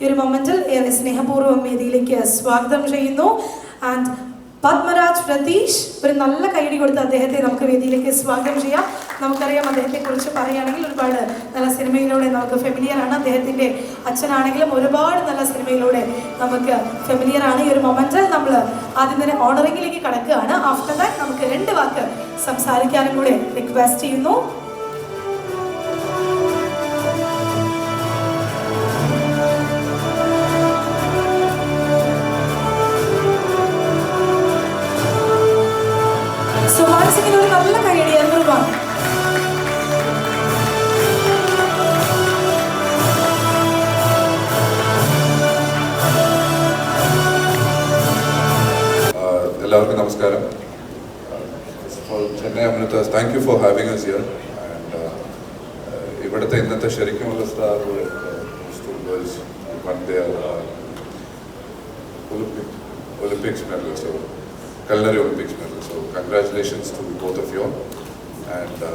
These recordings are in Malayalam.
ഈ ഒരു മൊമെന്റിൽ ഏറെ സ്നേഹപൂർവം വേദിയിലേക്ക് സ്വാഗതം ചെയ്യുന്നു. ആൻഡ് പത്മരാജ് രതീഷ് ഒരു നല്ല കൈയടി കൊടുത്ത് അദ്ദേഹത്തെ നമുക്ക് വേദിയിലേക്ക് സ്വാഗതം ചെയ്യാം. നമുക്കറിയാം അദ്ദേഹത്തെ കുറിച്ച് പറയുകയാണെങ്കിൽ ഒരുപാട് നല്ല സിനിമയിലൂടെ നമുക്ക് ഫെമിലിയർ ആണ്. അദ്ദേഹത്തിന്റെ അച്ഛനാണെങ്കിലും ഒരുപാട് നല്ല സിനിമയിലൂടെ നമുക്ക് ഫെമിലിയർ ആണ്. ഈ ഒരു മൊമെന്റിൽ നമ്മൾ ആദ്യം തന്നെ ഓണറിംഗിലേക്ക് കടക്കുകയാണ്. ആഫ്റ്റർ ദാറ്റ് നമുക്ക് രണ്ട് വാക്ക് സംസാരിക്കാനും കൂടെ റിക്വസ്റ്റ് ചെയ്യുന്നു. ഇവിടുത്തെ ഇന്നത്തെ ശരിക്കുമുള്ള സ്റ്റാറുകൾ girls won their Olympic Olympics medal so congratulations to both of you and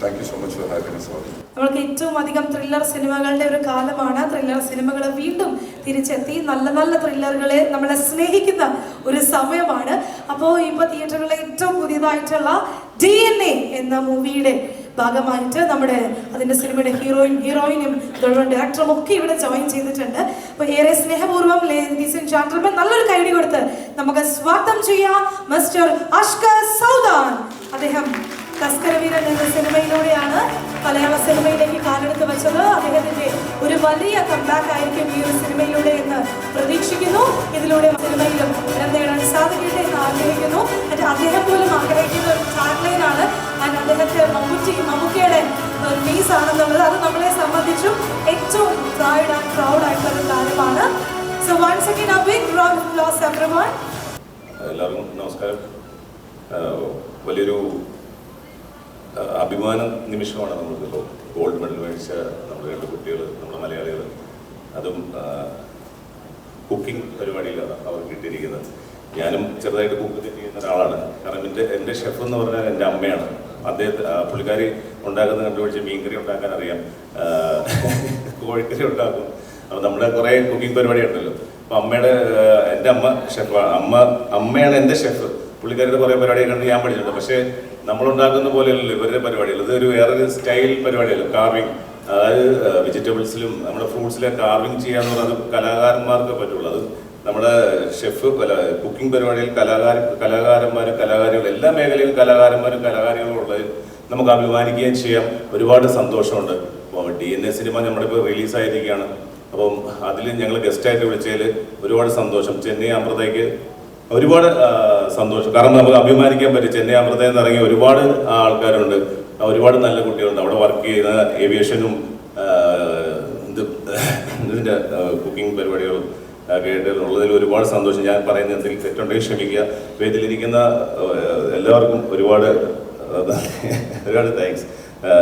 thank you so much for all. നമ്മൾക്ക് ഏറ്റവും അധികം ത്രില്ലർ സിനിമകളുടെ ഒരു കാലമാണ്. ത്രില്ലർ സിനിമകൾ വീണ്ടും തിരിച്ചെത്തി. നല്ല നല്ല ത്രില്ലറുകളെ നമ്മളെ സ്നേഹിക്കുന്ന ഒരു സമയമാണ്. അപ്പോൾ ഇപ്പോൾ തിയേറ്ററുകളിലെ ഏറ്റവും പുതിയതായിട്ടുള്ള ഡി എൻ എ എന്ന മൂവിയുടെ ഭാഗമായിട്ട് നമ്മുടെ അതിന്റെ സിനിമയുടെ ഹീറോയിൻ ഹീറോയിനും ഗവൺമെന്റ് ഡയറക്ടറും ഒക്കെ ഇവിടെ ജോയിൻ ചെയ്തിട്ടുണ്ട്. അപ്പോൾ ഏറെ സ്നേഹപൂർവം ലേഡീസ് ആൻഡ് ജാൻഡൽമെൻ നല്ലൊരു കൈഡി കൊടുത്ത് നമുക്ക് സ്വാഗതം ചെയ്യാം മിസ്റ്റർ അഷ്കർ സൗദാൻ. അദ്ദേഹം തസ്കരവീരൻ എന്ന സിനിമയിലൂടെയാണ് മലയാള സിനിമയിലേക്ക് കാലെടുത്ത് വെച്ചത്. അദ്ദേഹത്തിന്റെ ഒരു വലിയ കമ്പാക്ക് ആയിരിക്കും ഈ ഒരു സിനിമയിലൂടെ എന്ന് പ്രതീക്ഷിക്കുന്നു. ഇതിലൂടെ സിനിമയിലും ഇടം നേടാൻ everyone എല്ലാവർക്കും നമസ്കാരം. വലിയൊരു അഭിമാന നിമിഷമാണ് നമ്മൾക്കിപ്പോൾ ഗോൾഡ് മെഡൽ മേടിച്ച നമ്മുടെ രണ്ട് കുട്ടികൾ നമ്മുടെ മലയാളികൾ അതും കുക്കിംഗ് പരിപാടിയിലാണ് അവർ കിട്ടിയിരിക്കുന്നത്. ഞാനും ചെറുതായിട്ട് കുക്ക് ചെയ്യുന്ന ഒരാളാണ്. കാരണം എന്റെ എന്റെ ഷെഫ് എന്ന് പറഞ്ഞാൽ എന്റെ അമ്മയാണ്. അദ്ദേഹത്തെ പുള്ളിക്കാരി ഉണ്ടാക്കുന്ന കണ്ടുപിടിച്ച് മീൻകറി ഉണ്ടാക്കാൻ അറിയാം. കോഴിക്കറി ഉണ്ടാക്കും. അപ്പോൾ നമ്മുടെ കുറേ കുക്കിംഗ് പരിപാടി ഉണ്ടല്ലോ അപ്പോൾ അമ്മയുടെ എന്റെ അമ്മ ഷെഫാണ് അമ്മ അമ്മയാണ് എന്റെ ഷെഫ്. പുള്ളിക്കാരുടെ കുറേ പരിപാടിയൊക്കെ ഞാൻ പഠിച്ചിട്ടുണ്ട്. പക്ഷേ നമ്മളുണ്ടാക്കുന്ന പോലെയല്ലല്ലോ ഇവരുടെ പരിപാടികൾ. ഇത് ഒരു വേറൊരു സ്റ്റൈൽ പരിപാടിയല്ല. കാർവിങ് അതായത് വെജിറ്റബിൾസിലും നമ്മുടെ ഫ്രൂട്ട്സിലെ കാർവിങ് ചെയ്യാന്ന് പറയുന്നത് കലാകാരന്മാർക്ക് പറ്റുള്ളൂ. അത് നമ്മുടെ ഷെഫ് കുക്കിംഗ് പരിപാടിയിൽ കലാകാര കലാകാരന്മാരും കലാകാരികളും എല്ലാ മേഖലയിലും കലാകാരന്മാരും കലാകാരികളും ഉള്ളത് നമുക്ക് അഭിമാനിക്കുകയും ചെയ്യാം. ഒരുപാട് സന്തോഷമുണ്ട്. ഡി എൻ എ സിനിമ നമ്മളിപ്പോൾ റിലീസായിരിക്കുകയാണ് അപ്പം അതിൽ ഞങ്ങൾ ഗസ്റ്റായിട്ട് വിളിച്ചതിൽ ഒരുപാട് സന്തോഷം. ചെന്നൈ അമൃതയ്ക്ക് ഒരുപാട് സന്തോഷം. കാരണം നമുക്ക് അഭിമാനിക്കാൻ പറ്റും. ചെന്നൈ അമൃതയിൽ നിന്ന് ഇറങ്ങിയ ഒരുപാട് ആൾക്കാരുണ്ട്. ഒരുപാട് നല്ല കുട്ടികളുണ്ട്. അവിടെ വർക്ക് ചെയ്യുന്ന ഏവിയേഷനും ഇത് ഇതിന്റെ കുക്കിംഗ് പരിപാടികളും കേട്ടുള്ളതിൽ ഒരുപാട് സന്തോഷം. ഞാൻ പറയുന്ന എന്തെങ്കിലും തെറ്റുണ്ടെങ്കിൽ ക്ഷമിക്കുക. വേദിയിലിരിക്കുന്ന എല്ലാവർക്കും ഒരുപാട് ഒരുപാട് താങ്ക്സ്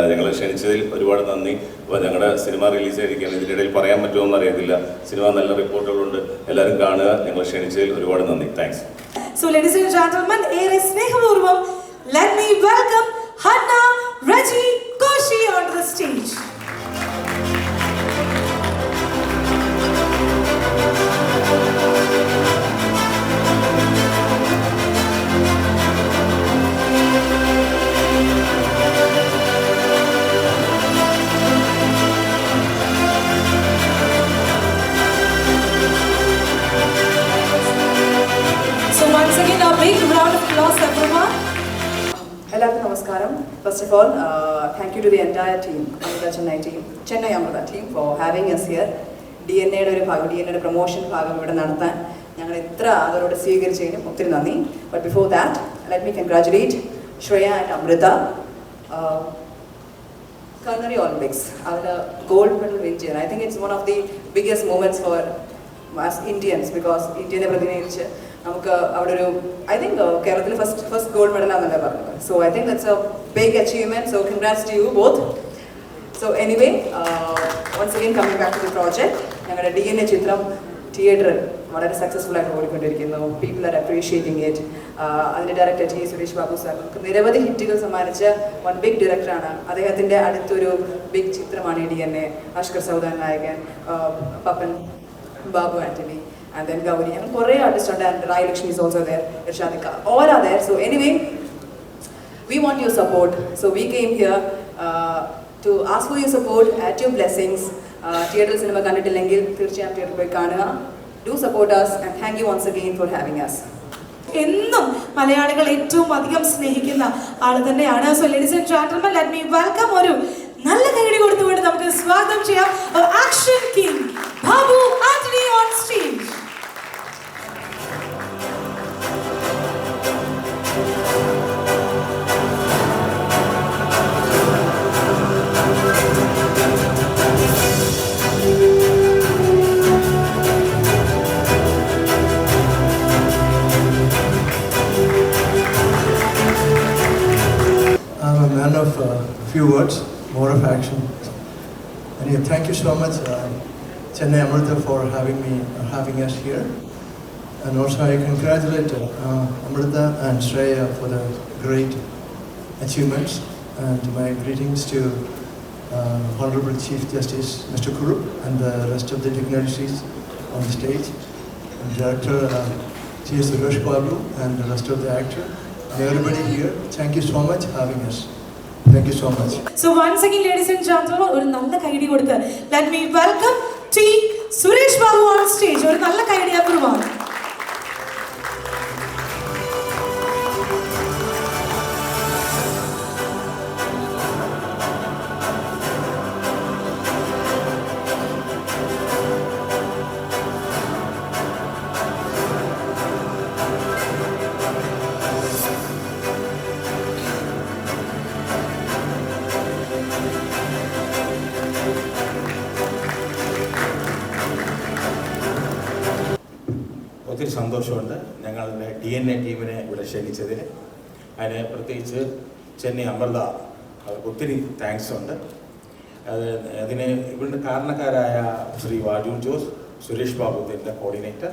ഞങ്ങളെ ക്ഷണിച്ചതിൽ ഒരുപാട് നന്ദി. അപ്പോൾ ഞങ്ങളുടെ സിനിമ റിലീസ് ആയിരിക്കുകയാണ് ഇതിനിടയിൽ പറയാൻ പറ്റുമോ എന്ന് അറിയത്തില്ല. സിനിമ നല്ല റിപ്പോർട്ടുകളുണ്ട്. എല്ലാവരും കാണുക. ഞങ്ങൾ ക്ഷണിച്ചതിൽ ഒരുപാട് നന്ദി. Thanks so ladies and gentlemen ഏറെ സ്നേഹപൂർവം ലെറ്റ് മീ welcome എല്ലാവർക്കും നമസ്കാരം. First of all thank you to the entire team Amrita Chennai team Chennai Amrita team for having us here D N എയുടെ ഒരു ഭാഗം ഡി എൻ എയുടെ പ്രൊമോഷൻ ഭാഗം ഇവിടെ നടത്താൻ ഞങ്ങൾ ഇത്ര ആദരോടെ സ്വീകരിച്ചതിനും ഒത്തിരി നന്ദി. But before that let me congratulate Shreya and Amrita കണ്ണറി Olympics അതിൽ ഗോൾഡ് മെഡൽ വിൻ ചെയ്യാൻ I think it's one of the biggest moments for Indians because ഇന്ത്യനെ പ്രതിനിധീകരിച്ച് നമുക്ക് അവിടെ ഒരു ഐ തിങ്ക് കേരളത്തിൽ ഫസ്റ്റ് ഫസ്റ്റ് ഗോൾഡ് മെഡലാണെന്നല്ലേ പറഞ്ഞത്. So I think that's a big achievement so congrats to you both so anyway once again coming back to the project ഞങ്ങളുടെ ഡി എൻ എ ചിത്രം തിയേറ്ററിൽ വളരെ സക്സസ്ഫുൾ ആയിട്ട് ഓടിക്കൊണ്ടിരിക്കുന്നു. പീപ്പിൾ ആർ അപ്രീഷിയേറ്റിംഗ് ഇറ്റ് അതിന്റെ director G Suresh Babu sir നമുക്ക് നിരവധി ഹിറ്റുകൾ സമ്മാനിച്ച വൺ ബിഗ് ഡയറക്ടറാണ് അദ്ദേഹത്തിന്റെ അടുത്തൊരു ബിഗ് ചിത്രമാണ് D N A Ashkar Saudan നായകൻ പപ്പൻ ബാബു ആന്റണി. ആൻഡ് ദെൻ ഗൗരി അങ്ങനെ കുറേ ആർട്ടിസ്റ്റ് ഉണ്ട് and Rai Lakshmi is also there ഇർഷാദിക്ക all are there so anyway we want your support so we came here to to for your support at your blessings തിയേറ്ററിൽ സിനിമ കണ്ടിട്ടില്ലെങ്കിൽ തീർച്ചയായും തിയേറ്ററിൽ പോയി കാണുക. Do support us and thank you once again for having us എന്നും മലയാളികൾ ഏറ്റവും അധികം സ്നേഹിക്കുന്ന ആൾ തന്നെയാണ്. So ladies and gentlemen let me welcome ഒരു നല്ല കൈയടി കൊടുത്തുകൊണ്ട് നമുക്ക് സ്വാഗതം ചെയ്യാം. Action king Babu few words, more of action. Anyway, thank you so much, uh, Chennai Amrita, for having me, uh, having us here. And also, I congratulate uh, Amrita and Shreya for the great achievements. And my greetings to uh, Honorable Chief Justice Mr. Kurup and the rest of the dignitaries on the stage, and Director uh, T. S. Suresh and the rest of the actor, and everybody here. Thank you so much for having us. Thank you so much so once again ladies and gentlemen ഒരു നല്ല കൈഡി കൊടുത്ത് let me welcome T Suresh Babu on stage ഒരു നല്ല കൈയടി അപൂർവമാണ്. ഡി എൻ എ ടീമിനെ ഇവിടെ ക്ഷണിച്ചതിന്. അതിന് പ്രത്യേകിച്ച് ചെന്നൈ അമൃത അവർക്ക് ഒത്തിരി താങ്ക്സ് ഉണ്ട്. അത് അതിന് ഇവരുടെ കാരണക്കാരായ ശ്രീ വാജു ജോസ് സുരേഷ് ബാബു ഇതിന്റെ കോർഡിനേറ്റർ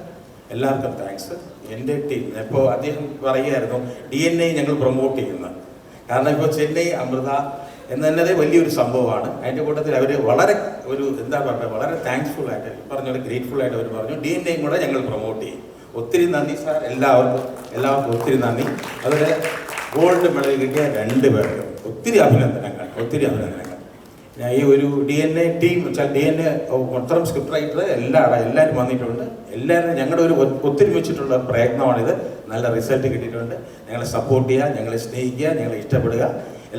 എല്ലാവർക്കും താങ്ക്സ് എന്റെ ടീം ഇപ്പോൾ അദ്ദേഹം പറയുമായിരുന്നു ഡി എൻ എ ഞങ്ങൾ പ്രൊമോട്ട് ചെയ്യുന്നത് കാരണം ഇപ്പോൾ ചെന്നൈ അമൃത എന്ന് തന്നെ വലിയൊരു സംഭവമാണ്. അതിന്റെ കൂട്ടത്തിൽ അവർ വളരെ ഒരു എന്താ പറയുക വളരെ താങ്ക്സ്ഫുൾ ആയിട്ട് പറഞ്ഞ ഗ്രേറ്റ്ഫുൾ ആയിട്ട് അവർ പറഞ്ഞു ഡി എൻ എയും കൂടെ ഞങ്ങൾ പ്രൊമോട്ട് ചെയ്യും. ഒത്തിരി നന്ദി സാർ. എല്ലാവർക്കും എല്ലാവർക്കും ഒത്തിരി നന്ദി. അതുപോലെ ഗോൾഡ് മെഡൽ കിട്ടിയ രണ്ട് പേർക്കും ഒത്തിരി അഭിനന്ദനങ്ങൾ ഒത്തിരി അഭിനന്ദനങ്ങൾ. ഞാൻ ഈ ഒരു ഡി എൻ എ ടീം വെച്ചാൽ ഡി എൻ എ മൊത്തം സ്ക്രിപ്റ്റ് റൈറ്റർ എല്ലാ എല്ലാവരും വന്നിട്ടുണ്ട്. എല്ലാവരും ഞങ്ങളുടെ ഒരു ഒത്തൊരുമിച്ചിട്ടുള്ള പ്രയത്നമാണിത്. നല്ല റിസൾട്ട് കിട്ടിയിട്ടുണ്ട്. ഞങ്ങളെ സപ്പോർട്ട് ചെയ്യുക ഞങ്ങളെ സ്നേഹിക്കുക ഞങ്ങളെ ഇഷ്ടപ്പെടുക.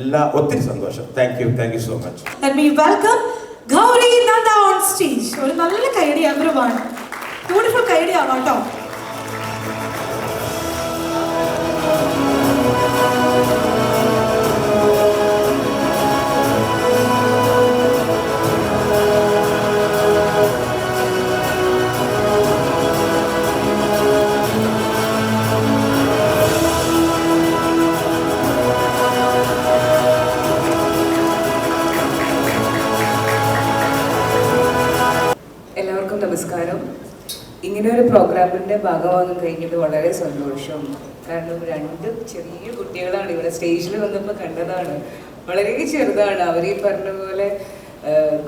എല്ലാ ഒത്തിരി സന്തോഷം. Thank you thank you so much welcome Gauri Nanda on stage ഒരു നല്ല കൈയടി അപൂർവമാണ് ബ്യൂട്ടിഫുൾ കൈയടി ആവാം കേട്ടോ? നമസ്കാരം. ഇങ്ങനെ ഒരു പ്രോഗ്രാമിന്റെ ഭാഗമാകാൻ കഴിഞ്ഞത് വളരെ സന്തോഷം. കാരണം രണ്ട് ചെറിയ കുട്ടികളാണ്. ഇവിടെ സ്റ്റേജിൽ വന്നപ്പോൾ കണ്ടതാണ്. വളരെ ചെറുതാണ്. അവർ ഈ പറഞ്ഞ പോലെ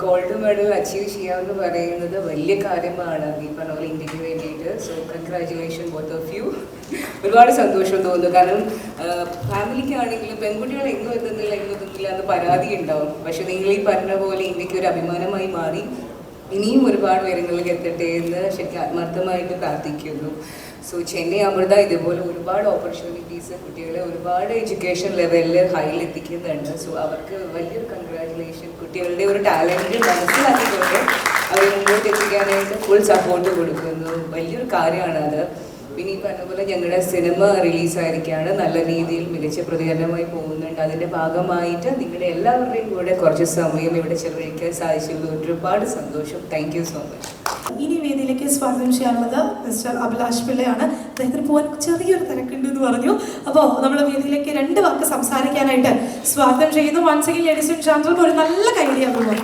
ഗോൾഡ് മെഡൽ അച്ചീവ് ചെയ്യാമെന്ന് പറയുന്നത് വലിയ കാര്യമാണ്. ഈ പറഞ്ഞ പോലെ ഇന്ത്യയ്ക്ക് വേണ്ടിയിട്ട്. So congratulation both of you ഒരുപാട് സന്തോഷം തോന്നുന്നു. കാരണം ഫാമിലിക്കാണെങ്കിലും പെൺകുട്ടികൾ എങ്ങും എത്തുന്നില്ല എങ്ങും എത്തുന്നില്ല എന്ന് പരാതി ഉണ്ടാവും. പക്ഷെ നിങ്ങൾ ഈ പറഞ്ഞ പോലെ ഇന്ത്യയ്ക്ക് ഒരു അഭിമാനമായി മാറി. ഇനിയും ഒരുപാട് ഉയരങ്ങളിലേക്ക് എത്തട്ടെ എന്ന് ശരിക്കും ആത്മാർത്ഥമായിട്ട് പ്രാർത്ഥിക്കുന്നു. സോ ചെന്നൈ അമൃത ഇതുപോലെ ഒരുപാട് ഓപ്പർച്യൂണിറ്റീസ് കുട്ടികളെ ഒരുപാട് എഡ്യൂക്കേഷൻ ലെവലിൽ ഹൈയിൽ എത്തിക്കുന്നുണ്ട്. സോ അവർക്ക് വലിയൊരു കൺഗ്രാറ്റുലേഷൻ കുട്ടികളുടെ ഒരു ടാലന്റ് മനസ്സിലാക്കിക്കൊണ്ട് അവരെ മുന്നോട്ട് എത്തിക്കാനായിട്ട് ഫുൾ സപ്പോർട്ട് കൊടുക്കുന്നു. വലിയൊരു കാര്യമാണ് അത്. പിന്നെ ഈ പറഞ്ഞ പോലെ ഞങ്ങളുടെ സിനിമ റിലീസായിരിക്കുകയാണ് നല്ല രീതിയിൽ മികച്ച പ്രതികരണമായി പോകുന്നുണ്ട്. അതിന്റെ ഭാഗമായിട്ട് നിങ്ങളുടെ എല്ലാവരുടെയും കൂടെ കുറച്ച് സമയം ഇവിടെ ചെലവഴിക്കാൻ സാധിച്ചതിൽ ഒരുപാട് സന്തോഷം. താങ്ക് സോ മച്ച് വേദിയിലേക്ക് സ്വാഗതം ചെയ്യാനുള്ളത് മിസ്റ്റർ അഭിലാഷ് പിള്ളയാണ്. അദ്ദേഹത്തിന് പോകാൻ ചെറിയൊരു തിരക്കുണ്ട് എന്ന് പറഞ്ഞു. അപ്പോൾ നമ്മൾ വേദിയിലേക്ക് രണ്ട് വാക്ക് സംസാരിക്കാനായിട്ട് സ്വാഗതം ചെയ്യുന്നു. Once again ladies and gentlemen ഒരു നല്ല കൈഡിയാകുന്നു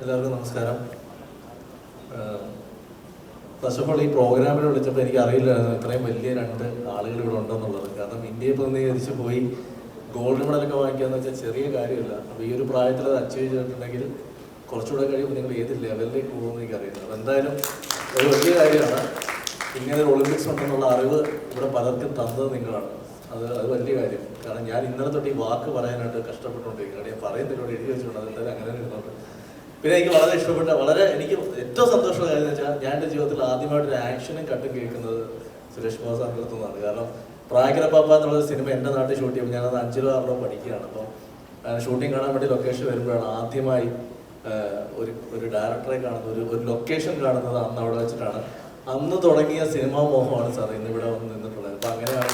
എല്ലാവർക്കും നമസ്കാരം. ഫസ്റ്റ് ഓഫ് ഓൾ ഈ പ്രോഗ്രാമിൽ വിളിച്ചപ്പോൾ എനിക്ക് അറിയില്ലായിരുന്നു ഇത്രയും വലിയ രണ്ട് ആളുകൾ ഇവിടെ ഉണ്ടെന്നുള്ളത്. കാരണം ഇന്ത്യയെ പ്രതിനിധീകരിച്ച് പോയി ഗോൾഡ് മെഡലൊക്കെ വാങ്ങിക്കാന്ന് വെച്ചാൽ ചെറിയ കാര്യമില്ല. അപ്പോൾ ഈ ഒരു പ്രായത്തിൽ അത് അച്ചീവ് ചെയ്തിട്ടുണ്ടെങ്കിൽ കുറച്ചുകൂടെ കഴിയുമ്പോൾ നിങ്ങൾ ഏത് ലെവലിലേക്ക് പോകുമെന്ന് എനിക്കറിയില്ല. അപ്പോൾ എന്തായാലും ഒരു വലിയ കാര്യമാണ്. ഇങ്ങനെ ഒരു ഒളിമ്പിക്സ് ഉണ്ടെന്നുള്ള അറിവ് ഇവിടെ പലർക്കും തന്നത് നിങ്ങളാണ്. അത് അത് വലിയ കാര്യം. കാരണം ഞാൻ ഇന്നലെ തൊട്ട് ഈ വാക്ക് പറയാനായിട്ട് കഷ്ടപ്പെട്ടുകൊണ്ടിരിക്കുകയാണ്. ഞാൻ പറയുന്നതിലൂടെ എഴുതി വെച്ചിട്ടുണ്ട്. അതെന്തായാലും അങ്ങനെ ഇരുന്നുണ്ട് പിന്നെ എനിക്ക് വളരെ ഇഷ്ടപ്പെട്ട വളരെ എനിക്ക് ഏറ്റവും സന്തോഷമുള്ള കാര്യം എന്ന് വെച്ചാൽ ഞാൻ എന്റെ ജീവിതത്തിൽ ആദ്യമായിട്ട് ഒരു ആക്ഷനും കട്ടും കേൾക്കുന്നത് സുരേഷ് ബാബു സാറിന്റെ അടുത്തുനിന്നാണ്. കാരണം പ്രായകര പാപ്പ എന്നുള്ള സിനിമ എന്റെ നാട്ടിൽ ഷൂട്ട് ചെയ്യുമ്പോൾ ഞാനത് അഞ്ചിലോ ആറിലോ പഠിക്കുകയാണ്. അപ്പോൾ ഷൂട്ടിംഗ് കാണാൻ വേണ്ടി ലൊക്കേഷൻ വരുമ്പോഴാണ് ആദ്യമായി ഒരു ഒരു ഡയറക്ടറെ കാണുന്നത് ഒരു ഒരു ലൊക്കേഷൻ കാണുന്നത് അന്ന് അവിടെ വെച്ചിട്ടാണ്. അന്ന് തുടങ്ങിയ സിനിമാ മോഹമാണ് സാർ ഇന്ന് ഇവിടെ വന്ന് നിന്നിട്ടുള്ളത്. അപ്പം അങ്ങനെയാണ്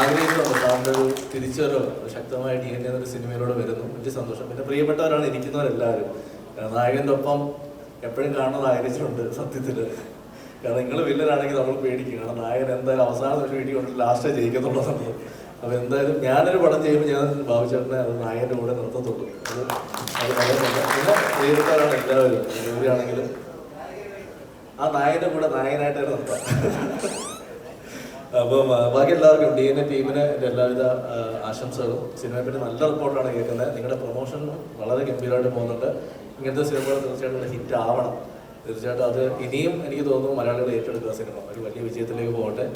ആഗ്രഹിക്കുന്നുണ്ട് സാറിന്റെ ഒരു തിരിച്ചൊരു ശക്തമായ ഡി എൻ എ എന്നൊരു സിനിമയിലൂടെ വരുന്നു. വലിയ സന്തോഷം. പിന്നെ പ്രിയപ്പെട്ടവരാണ് ഇരിക്കുന്നവരെല്ലാവരും. നായകന്റെ ഒപ്പം എപ്പോഴും കാണുന്നത് ആഗ്രഹിച്ചിട്ടുണ്ട് സത്യത്തിൽ കാരണം നിങ്ങൾ വില്ലനാണെങ്കിൽ നമ്മൾ പേടിക്കും. കാരണം നായകൻ എന്തായാലും അവസാന ഒരു വേണ്ടി കൊണ്ട് ലാസ്റ്റേ ജയിക്കത്തുള്ളതാണ് അപ്പോൾ എന്തായാലും ഞാനൊരു പടം ചെയ്യുമ്പോൾ ഞാൻ ഭാവിച്ചേട്ടനെ അത് നായകന്റെ കൂടെ നിർത്തത്തുള്ളൂ. അത്. പിന്നെ എല്ലാവരും. ജോലിയാണെങ്കിലും ആ നായകന്റെ കൂടെ നായകനായിട്ടാണ് നിർത്താം. അപ്പം ബാക്കി എല്ലാവർക്കും ഡി എൻ എ ടീമിന് എന്റെ എല്ലാവിധ ആശംസകളും. സിനിമയെ പറ്റി നല്ല റിപ്പോർട്ടാണ് കേൾക്കുന്നത്. നിങ്ങളുടെ പ്രൊമോഷൻ വളരെ ഗംഭീരമായിട്ട് പോകുന്നുണ്ട്. ഇങ്ങനത്തെ സിനിമകൾ തീർച്ചയായിട്ടും ഹിറ്റ് ആവണം. തീർച്ചയായിട്ടും അത് ഇനിയും എനിക്ക് തോന്നുന്നു മലയാളികൾ ഏറ്റെടുക്കുക സിനിമ. ഒരു വലിയ വിജയത്തിലേക്ക് പോകട്ടെ.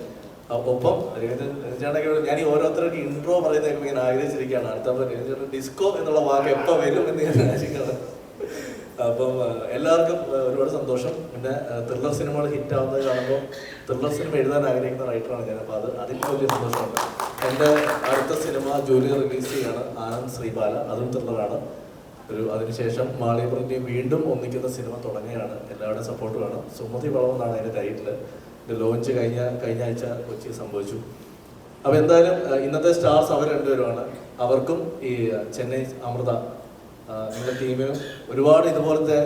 ഒപ്പം രഞ്ജാണ്ടൊക്കെ ഞാൻ ഈ ഓരോരുത്തർക്ക് ഇൻട്രോ പറയുന്നതൊക്കെ ഇങ്ങനെ ആഗ്രഹിച്ചിരിക്കുകയാണ് അടുത്ത രവിചേട്ടൻ ഡിസ്കോ എന്നുള്ള വാക്ക് എപ്പോൾ വരും എന്ന് ഞാൻ ആശിക്കുന്നത് അപ്പം എല്ലാവർക്കും ഒരുപാട് സന്തോഷം. പിന്നെ ത്രില്ലർ സിനിമകൾ ഹിറ്റ് ആവുന്നത് കാണുമ്പോൾ ത്രില്ലർ സിനിമ എഴുതാൻ ആഗ്രഹിക്കുന്ന റൈറ്ററാണ് ഞാൻ. അപ്പോൾ അത് അതിൽ വലിയ സന്തോഷമുണ്ട്. എന്റെ അടുത്ത സിനിമ ജോലി റിലീസ് ചെയ്യാണ് ആനന്ദ് ശ്രീബാല. അതും ത്രില്ലറാണ് ഒരു അതിനുശേഷം മാളിയപ്പുറന്റെയും വീണ്ടും ഒന്നിക്കുന്ന സിനിമ തുടങ്ങുകയാണ്. എല്ലാവരുടെയും സപ്പോർട്ട് വേണം. സുമതി വളം എന്നാണ് അതിന്റെ ടൈറ്റിൽ ഇത് ലോഞ്ച് കഴിഞ്ഞ കഴിഞ്ഞ ആഴ്ച കൊച്ചി സംഭവിച്ചു. അപ്പോൾ എന്തായാലും ഇന്നത്തെ സ്റ്റാർസ് അവർ രണ്ടുപേരുമാണ്. അവർക്കും ഈ ചെന്നൈ അമൃത നിങ്ങളുടെ ടീമിനും ഒരുപാട് ഇതുപോലത്തെ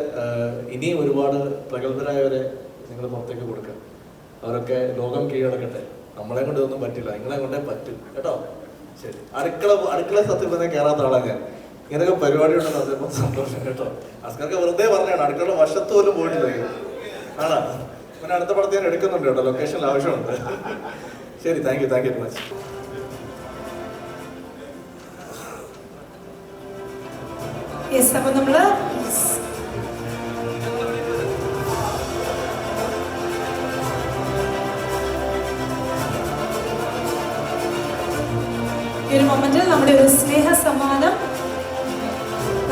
ഇനിയും ഒരുപാട് പ്രഗത്ഭരായവരെ നിങ്ങൾ പുറത്തേക്ക് കൊടുക്കുക. അവരൊക്കെ ലോകം കീഴടക്കട്ടെ. നമ്മളെ കൊണ്ട് ഇതൊന്നും പറ്റില്ല. നിങ്ങളെ കൊണ്ടേ പറ്റും. കേട്ടോ? ശരി. അടുക്കള അടുക്കള സത്യം പറഞ്ഞാൽ കയറാത്ത ആളാണ് ഞാൻ. ഇങ്ങനെയൊക്കെ പരിപാടി ഉണ്ടെന്ന് അതേപോലെ സന്തോഷം കേട്ടോ. അസ്കർക്ക് വെറുതെ പറഞ്ഞാണ്. അടുക്കള വശത്ത് പോലും പോയിട്ടില്ല. ആണോ? പിന്നെ അടുത്ത പടത്തിൽ ഞാൻ എടുക്കുന്നുണ്ട് കേട്ടോ. ലൊക്കേഷനിൽ ആവശ്യമുണ്ട്. ശരി thank you thank you much yes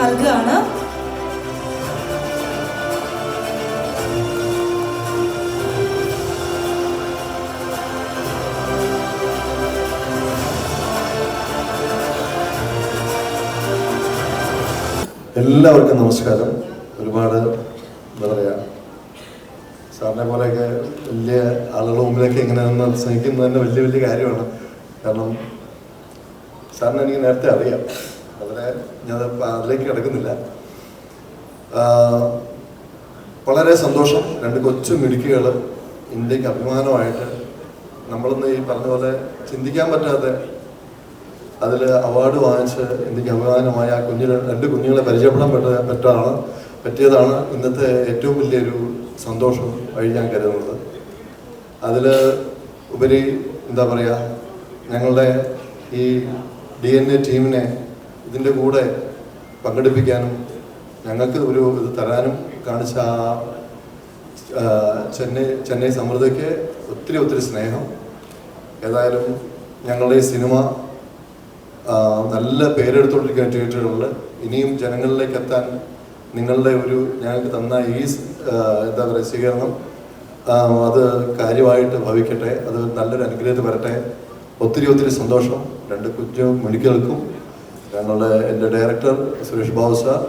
നൽകുകയാണ്. എല്ലാവർക്കും നമസ്കാരം. ഒരുപാട് എന്താ പറയുക സാറിനെ പോലെയൊക്കെ വലിയ ആളുകളുടെ മുമ്പിലൊക്കെ ഇങ്ങനെ നിന്ന് സ്നേഹിക്കുന്നത് തന്നെ വലിയ വലിയ കാര്യമാണ്. കാരണം സാറിനെ എനിക്ക് നേരത്തെ അറിയാം. വളരെ ഞാൻ അതിലേക്ക് കിടക്കുന്നില്ല. വളരെ സന്തോഷം. രണ്ട് കൊച്ചു മിടുക്കുകൾ ഇന്ത്യയ്ക്ക് അഭിമാനമായിട്ട് നമ്മളൊന്ന് ഈ പറഞ്ഞ പോലെ ചിന്തിക്കാൻ പറ്റാതെ അതിൽ അവാർഡ് വാങ്ങിച്ച് ഇന്ത്യയ്ക്ക് അഭിമാനമായ ആ കുഞ്ഞിന് രണ്ട് കുഞ്ഞുങ്ങളെ പരിചയപ്പെടാൻ പറ്റ പറ്റാണ് പറ്റിയതാണ് ഇന്നത്തെ ഏറ്റവും വലിയൊരു സന്തോഷം വഴി ഞാൻ കരുതുന്നത്. അതിൽ ഉപരി എന്താ പറയുക ഞങ്ങളുടെ ഈ ഡി എൻ എ ടീമിനെ ഇതിന്റെ കൂടെ പങ്കെടുപ്പിക്കാനും ഞങ്ങൾക്ക് ഒരു ഇത് തരാനും കാണിച്ച ആ ചെന്നൈ ചെന്നൈ സമൃദ്ധയ്ക്ക് ഒത്തിരി ഒത്തിരി സ്നേഹം. ഏതായാലും ഞങ്ങളുടെ ഈ സിനിമ നല്ല പേരെടുത്തോണ്ടിരിക്കുന്ന തിയേറ്ററുകളിൽ ഇനിയും ജനങ്ങളിലേക്ക് എത്താൻ നിങ്ങളുടെ ഒരു ഞങ്ങൾക്ക് തന്ന ഈ എന്താ പറയുക സ്വീകരണം അത് കാര്യമായിട്ട് ഭവിക്കട്ടെ. അത് നല്ലൊരു അനുഗ്രഹത്തിൽ വരട്ടെ. ഒത്തിരി ഒത്തിരി സന്തോഷം. രണ്ട് കുഞ്ഞു മെഡിക്കൽക്കും ഞങ്ങളുടെ എന്റെ ഡയറക്ടർ സുരേഷ് ബാബു സാർ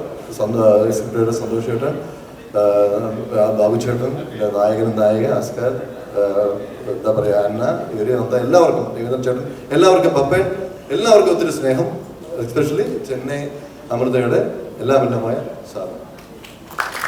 സെക്രട്ടറിയുടെ സന്തോഷ് ചേട്ടൻ ബാബു ചേട്ടൻ നായകനും നായിക അസ്കർ എന്താ പറയുക അന്ന ഇവരെ നന്ദ എല്ലാവർക്കും രവീന്ദ്രൻ ചേട്ടൻ എല്ലാവർക്കും പപ്പൻ എല്ലാവർക്കും ഒത്തിരി സ്നേഹം എസ്പെഷ്യലി ചെന്നൈ അമൃതയുടെ എല്ലാ ഭിന്നമായ